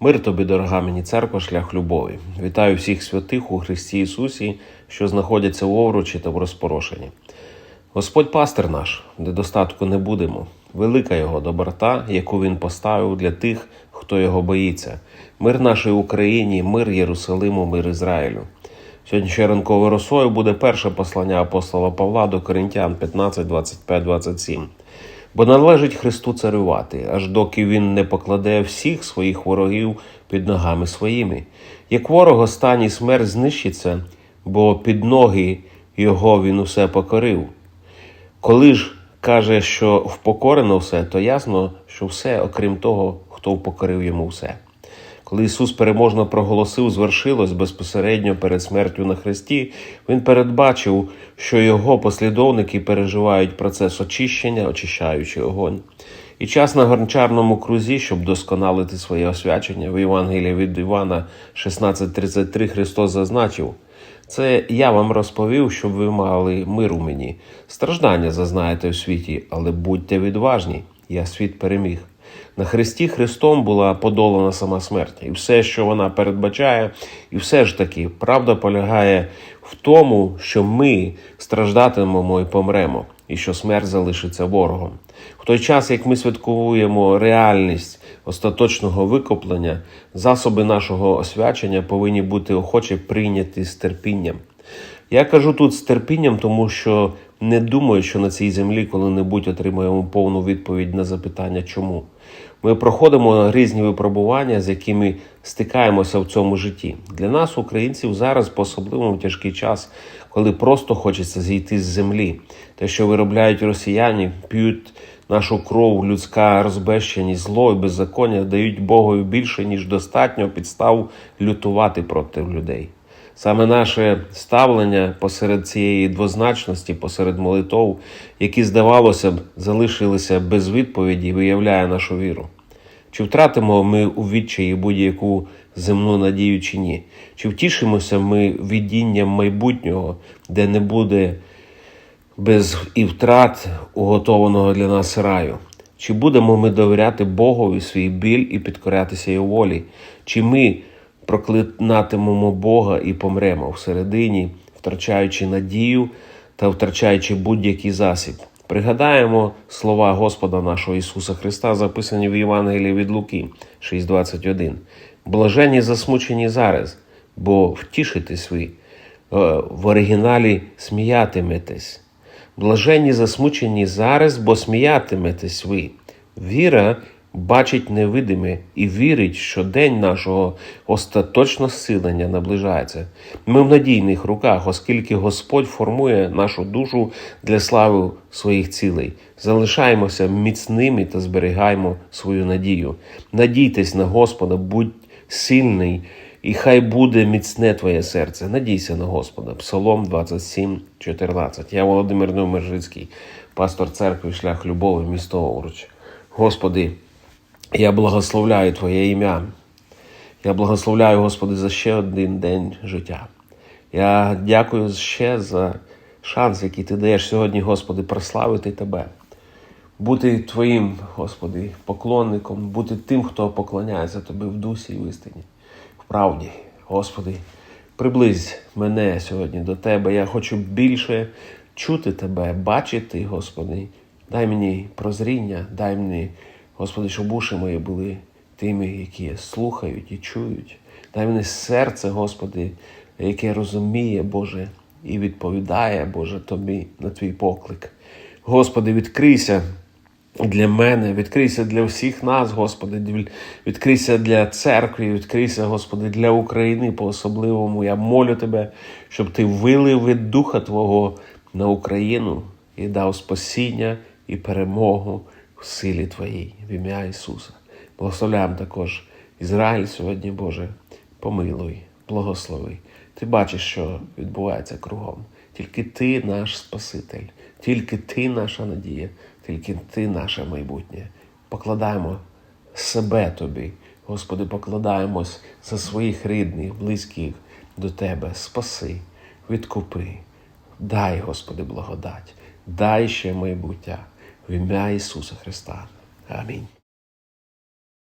Мир тобі, дорога мені церква, шлях любові. Вітаю всіх святих у Христі Ісусі, що знаходяться в овручі та в розпорошенні. Господь пастир наш, недостатку не будемо. Велика його доброта, яку він поставив для тих, хто його боїться. Мир нашій Україні, мир Єрусалиму, мир Ізраїлю. Сьогодні ще ранковою росою буде перше послання апостола Павла до Коринтян 15, 25, 27. Бо належить Христу царювати, аж доки він не покладе всіх своїх ворогів під ногами своїми. Як ворог останній смерть знищиться, бо під ноги його він усе покорив. Коли ж каже, що впокорено все, то ясно, що все, окрім того, хто впокорив йому все. Коли Ісус переможно проголосив, звершилось безпосередньо перед смертю на Христі, Він передбачив, що його послідовники переживають процес очищення, очищаючи огонь. І час на гончарному крузі, щоб досконалити своє освячення, в Євангелії від Івана 16.33 Христос зазначив. Це я вам розповів, щоб ви мали мир у мені. Страждання зазнаєте в світі, але будьте відважні, я світ переміг. На Христі Христом була подолана сама смерть, і все, що вона передбачає, і все ж таки правда полягає в тому, що ми страждатимемо і помремо, і що смерть залишиться ворогом. В той час, як ми святкуємо реальність остаточного викоплення, засоби нашого освячення повинні бути охоче прийняті з терпінням. Я кажу тут з терпінням, тому що не думаю, що на цій землі коли-небудь отримаємо повну відповідь на запитання, чому. Ми проходимо різні випробування, з якими стикаємося в цьому житті. Для нас, українців, зараз по особливому тяжкий час, коли просто хочеться зійти з землі. Те, що виробляють росіяни, п'ють нашу кров, людська розбещеність, зло і беззаконня дають Богові більше, ніж достатньо підстав лютувати проти людей. Саме наше ставлення посеред цієї двозначності, посеред молитов, які, здавалося б, залишилися без відповіді, виявляє нашу віру. Чи втратимо ми у відчаї будь-яку земну надію чи ні? Чи втішимося ми відінням майбутнього, де не буде без і втрат уготованого для нас раю? Чи будемо ми довіряти Богові свій біль і підкорятися його волі? Чи ми проклинатимемо Бога і помремо всередині, втрачаючи надію та втрачаючи будь-який засіб? Пригадаємо слова Господа нашого Ісуса Христа, записані в Євангелії від Луки 6.21. Блажені засмучені зараз, бо втішитесь ви, Е, в оригіналі сміятиметесь. Блаженні засмучені зараз, бо сміятиметесь ви. Віра бачить невидиме і вірить, що день нашого остаточного силення наближається. Ми в надійних руках, оскільки Господь формує нашу душу для слави своїх цілей. Залишаємося міцними та зберігаємо свою надію. Надійтесь на Господа, будь сильний. І хай буде міцне твоє серце. Надійся на Господа. Псалом 27, 14. Я Володимир Номержицький, пастор церкви, шлях любові, місто Овруч. Господи, я благословляю Твоє ім'я. Я благословляю, Господи, за ще один день життя. Я дякую ще за шанс, який ти даєш сьогодні, Господи, прославити Тебе. Бути Твоїм, Господи, поклонником, бути тим, хто поклоняється Тобі в дусі і в істині. В правді, Господи, приблизь мене сьогодні до Тебе. Я хочу більше чути Тебе, бачити, Господи. Дай мені прозріння, дай мені, Господи, щоб уші мої були тими, які слухають і чують. Дай мені серце, Господи, яке розуміє, Боже, і відповідає, Боже, Тобі на Твій поклик. Господи, відкрийся для мене, відкрийся для всіх нас, Господи, відкрийся для церкви, відкрийся, Господи, для України по-особливому. Я молю Тебе, щоб Ти вилив від Духа Твого на Україну і дав спасіння і перемогу в силі Твоїй, в ім'я Ісуса. Благословляємо також Ізраїль сьогодні, Боже, помилуй, благослови. Ти бачиш, що відбувається кругом. Тільки Ти наш Спаситель, тільки Ти наша надія, тільки Ти наше майбутнє. Покладаємо себе Тобі, Господи, покладаємось за своїх рідних, близьких до Тебе. Спаси, відкупи. Дай, Господи, благодать, дай ще майбуття в ім'я Ісуса Христа. Амінь.